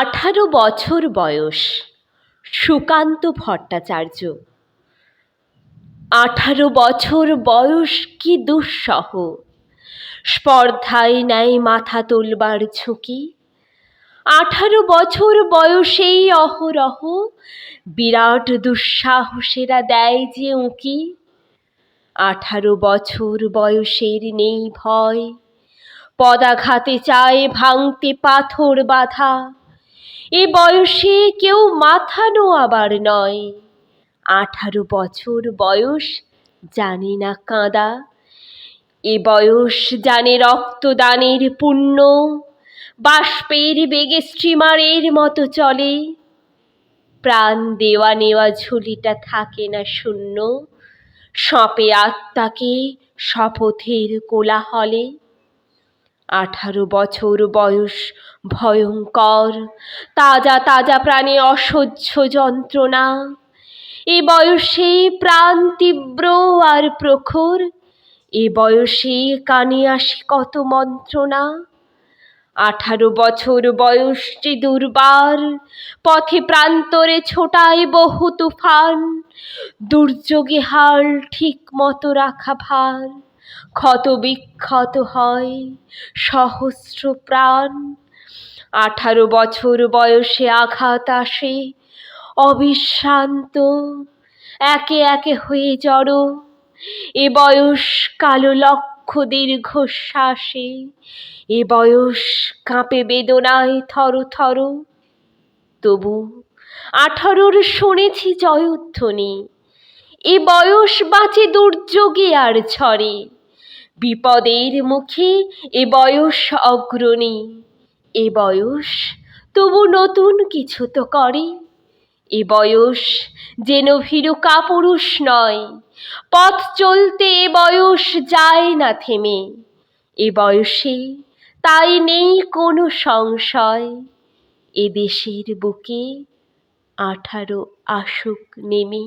আঠারো বছর বয়স, সুকান্ত ভট্টাচার্য। আঠারো বছর বয়স কি দুঃসহ? স্পর্ধায় নেয় মাথা তোলবার ঝুঁকি। আঠারো বছর বয়সেই অহরহ বিরাট দুঃসাহসেরা দেয় যে উঁকি। আঠারো বছর বয়সের নেই ভয়, পদাঘাতে চায় ভাঙতে পাথর বাধা। এ বয়সে কেউ মাথা নোয়াবার নয়। আঠারো বছর বয়স, জানে না কাঁদা। এ বয়স জানে রক্তদানের পুণ্য। বাষ্পের বেগে স্টিমারের মতো চলে। প্রাণ দেওয়া নেওয়া ঝুলিটা থাকে না শূন্য। সপে আত্মাকে শপথের কোলাহলে। আঠারো বছর বয়স, ভয়ঙ্কর, তাজা তাজা প্রাণে অসহ্য যন্ত্রণা। এ বয়সে প্রাণ তীব্র আর প্রখর, এ বয়সে কানে আসে কত মন্ত্রণা। আঠারো বছর বয়সটি দুর্বার, পথে প্রান্তরে ছোটায় বহু তুফান, দুর্যোগে হাল ঠিক মতো রাখা ভার। ক্ষত বিক্ষত হয়, সহস্র প্রাণ। আঠারো বছর বয়সে আঘাত আসে, অবিশ্রান্ত, একে একে হয়ে জড়ো। এ বয়স কালো লক্ষ দীর্ঘ দীর্ঘশ্বাসে, এ বয়স কাঁপে বেদনায় থর থর। তবু আঠারোর শুনেছি জয়ধ্বনি, এ বয়স বাঁচে দুর্যোগে আর ঝড়ে। বিপদের মুখে এ বয়স অগ্রণী। এ বয়স তবু নতুন কিছু তো করে। এ বয়স যেন ভীরু কাপুরুষ নয়। পথ চলতে এ বয়স যায় না থেমে। এ বয়সে তাই নেই কোনো সংশয়। এ দেশের বুকে আঠারো আসুক নেমে।